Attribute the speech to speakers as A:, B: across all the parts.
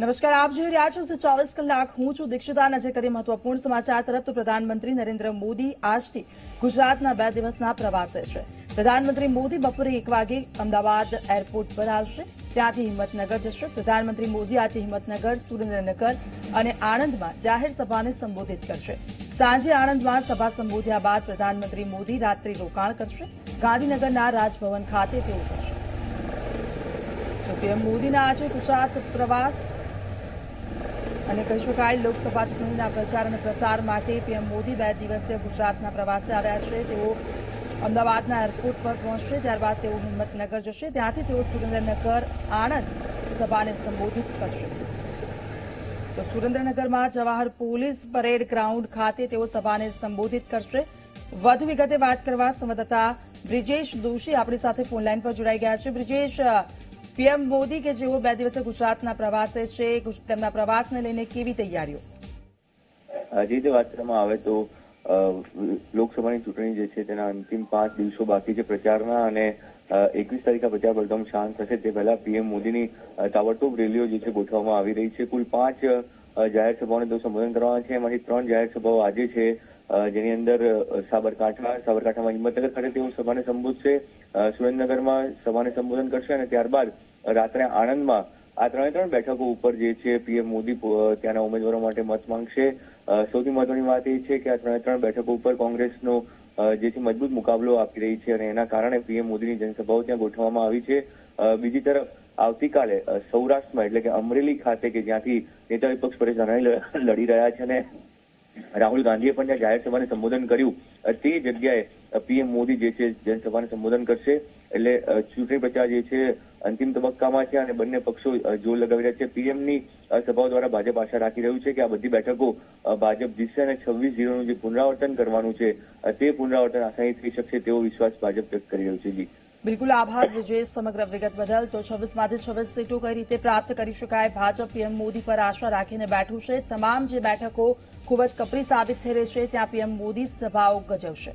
A: નમસ્કાર, આપ જોઈ રહ્યા છો ચોવીસ કલાક. હું છું દીક્ષિતા નજર કરી મહત્વપૂર્ણ સમાચાર તરફ તો પ્રધાનમંત્રી નરેન્દ્ર મોદી આજથી ગુજરાતના બે દિવસના પ્રવાસે છે. પ્રધાનમંત્રી મોદી બપોરે એક વાગે અમદાવાદ એરપોર્ટ પર આવશે. ત્યાંથી હિંમતનગર જશે. પ્રધાનમંત્રી મોદી આજે હિંમતનગર, સુરેન્દ્રનગર અને આણંદમાં જાહેર સભાને સંબોધિત કરશે. સાંજે આણંદમાં સભા સંબોધ્યા બાદ પ્રધાનમંત્રી મોદી રાત્રિ રોકાણ કરશે. ગાંધીનગરના રાજભવન ખાતે તેઓ કરશે. પીએમ મોદીના આજે ગુજરાત પ્રવાસ અને કહી શકાય, લોકસભા ચૂંટણીના પ્રચાર અને પ્રસાર માટે પીએમ મોદી બે દિવસીય ગુજરાતના પ્રવાસે આવ્યા છે. તેઓ અમદાવાદના એરપોર્ટ પર પહોંચશે, ત્યારબાદ તેઓ હિંમતનગર જશે. ત્યાંથી તેઓ સુરેન્દ્રનગર આણંદ સભાને સંબોધિત કરશે. તો સુરેન્દ્રનગરમાં જવાહર પોલીસ પરેડ ગ્રાઉન્ડ ખાતે તેઓ સભાને સંબોધિત કરશે. વધુ વિગતે વાત કરવા સંવાદદાતા બ્રિજેશ દોશી આપણી સાથે ફોનલાઈન પર જોડાઈ ગયા છે. બ્રિજેશ પીએમ મોદી કે જેઓ બે દિવસે ગુજરાતના પ્રવાસે છે તેમના પ્રવાસને લઈને કેવી તૈયારીઓ?
B: જે રીતે વાત કરવામાં આવે તો લોકસભાની ચૂંટણી જે છે તેના અંતિમ પાંચ દિવસો બાકી છે પ્રચારના અને એકવીસ તારીખે પ્રચાર બળદમ શાંત થશે. તે પહેલા પીએમ મોદીની તાબડતોબ રેલીઓ જે છે ગોઠવવામાં આવી રહી છે. કુલ પાંચ જાહેર સભાઓને તેઓ સંબોધન કરવાના છે. એમાંથી ત્રણ જાહેર સભાઓ આજે છે. જેની અંદર સાબરકાંઠા, સાબરકાંઠામાં હિંમતનગર ખાતે તેઓ સભાને સંબોધશે. સુરેન્દ્રનગરમાં સભાને સંબોધન કરશે અને ત્યારબાદ રાત્રે આણંદમાં આ ત્રણે ત્રણ બેઠકો ઉપર જે છે પીએમ મોદી ત્યાંના ઉમેદવારો માટે મત માંગશે. સૌથી મહત્વની વાત એ છે કે આ ત્રણે ત્રણ બેઠકો ઉપર કોંગ્રેસનો જે છે મજબૂત મુકાબલો આપી રહી છે અને એના કારણે પીએમ મોદીની જનસભાઓ ત્યાં ગોઠવવામાં આવી છે. બીજી તરફ આવતીકાલે સૌરાષ્ટ્રમાં એટલે કે અમરેલી ખાતે કે જ્યાંથી નેતા વિપક્ષ પરેશ ધાનાણી લડી રહ્યા છે અને રાહુલ ગાંધીએ પણ ત્યાં જાહેર સભાને સંબોધન કર્યું. તે જગ્યાએ પીએમ મોદી જે છે, જનસભાને સંબોધન કરશે. એટલે ચૂંટણી પ્રચાર જે છે, અંતિમ તબક્કામાં છે અને બંને પક્ષો જોર લગાવી રહ્યા છે. પીએમની સભાઓ દ્વારા ભાજપ આશા રાખી રહ્યું છે કે આ બધી બેઠકો ભાજપ જીતશે અને છવ્વીસ જીરોનું જે પુનરાવર્તન કરવાનું છે તે પુનરાવર્તન આસાની થઈ શકશે તેવો વિશ્વાસ ભાજપ વ્યક્ત કરી રહ્યું છે. જી.
A: બિલકુલ આભાર, બ્રિજેશ, સમગ્ર વિગત બદલ. તો છવ્વીસમાંથી છવ્વીસ સીટો કઈ રીતે પ્રાપ્ત કરી શકાય? ભાજપ પીએમ મોદી પર આશા રાખીને બેઠું છે. તમામ જે બેઠકો ખૂબ જ કપરી સાબિત થઈ રહી છે. ત્યાં પીએમ મોદી સભાઓ ગજવશે.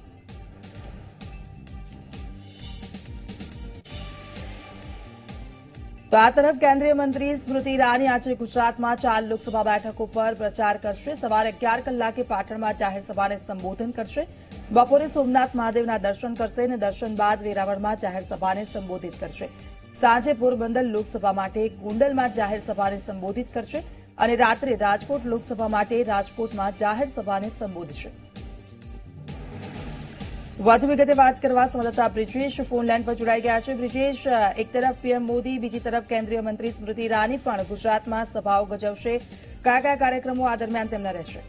A: તો આ તરફ કેન્દ્રીય મંત્રી સ્મૃતિ ઈરાની આજે ગુજરાતમાં ચાર લોકસભા બેઠકો પર પ્રચાર કરશે. સવારે અગિયાર કલાકે પાટણમાં જાહેર સભાને સંબોધન કરશે. બપોરે સોમનાથ મહાદેવના દર્શન કરશે અને દર્શન બાદ વેરાવળમાં જાહેર સભાને સંબોધિત કરશે. સાંજે પોરબંદર લોકસભા માટે ગોંડલમાં જાહેર સભાને સંબોધિત કરશે અને રાત્રે રાજકોટ લોકસભા માટે રાજકોટમાં જાહેર સભાને સંબોધશે. વધુ વિગતે વાત કરવા સંવાદદાતા બ્રિજેશ ફોનલાઈન પર જોડાઈ ગયા છે. બ્રિજેશ એક તરફ પીએમ મોદી, બીજી તરફ કેન્દ્રીય મંત્રી સ્મૃતિ ઈરાની પણ ગુજરાતમાં સભાઓ ગજવશે. કયા કયા કાર્યક્રમો આ દરમિયાન તેમના રહેશે?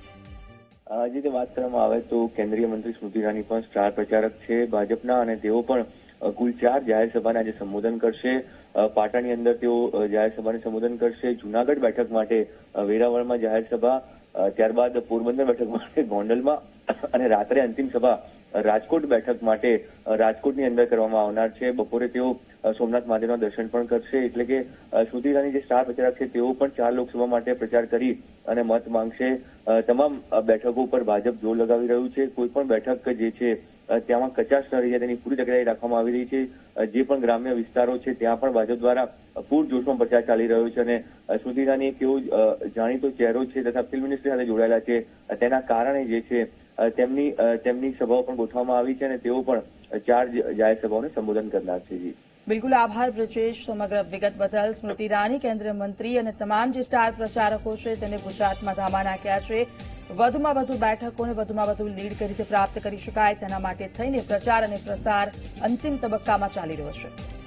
B: આજે રીતે વાત કરવામાં આવે તો કેન્દ્રીય મંત્રી સ્મૃતિ ઈરાની પણ સ્ટાર પ્રચારક છે. ભાજપના અને તેઓ પણ કુલ ચાર જાહેર સભાને આજે સંબોધન કરશે. પાટણની અંદર તેઓ જાહેર સભાને સંબોધન કરશે. જુનાગઢ બેઠક માટે વેરાવળમાં જાહેર સભા ત્યારબાદ પોરબંદર બેઠક માટે ગોંડલમાં અને રાત્રે અંતિમ સભા રાજકોટ બેઠક માટે રાજકોટની અંદર કરવામાં આવનાર છે. બપોરે તેઓ સોમનાથ મહાદેવના દર્શન પણ કરશે. એટલે કે સ્મૃતિ ઈરાની જે સ્ટાર પ્રચારક છે, તેઓ પણ ચાર લોકસભા માટે પ્રચાર કરી અને મત માંગશે. તમામ બેઠકો ઉપર ભાજપ જોર લગાવી રહ્યું છે. કોઈ પણ બેઠક જે છે ત્યાં કચાશ ન રહી જાય તેની પૂરી તકેદારી રાખવામાં આવી રહી છે. જે પણ ગ્રામ્ય વિસ્તારો છે, ત્યાં પણ ભાજપ દ્વારા પૂરજોશમાં પ્રચાર ચાલી રહ્યો છે અને સ્મૃતિ ઈરાની એક એવો જાણીતો ચહેરો છે તથા ફિલ્મ ઇન્ડસ્ટ્રી સાથે જોડાયેલા છે. તેના કારણે જે છે તેમની તેમની સભાઓ પણ ગોઠવવામાં આવી છે અને તેઓ પણ ચાર જાહેર સભાઓને સંબોધન કરનાર છે
A: બિલકુલ આભાર બ્રિજેશ સમગ્ર વિગત બદલ સ્મૃતિ ઈરાની કેન્દ્રીય મંત્રી અને તમામ જે સ્ટાર પ્રચારકો છે, તેને ગુજરાતમાં ધામા નાખ્યા છે. વધુમાં વધુ બેઠકોને વધુમાં વધુ લીડ કરી રીતે પ્રાપ્ત કરી શકાય, તેના માટે થઈને પ્રચાર અને પ્રસાર અંતિમ તબક્કામાં ચાલી રહ્યો છે.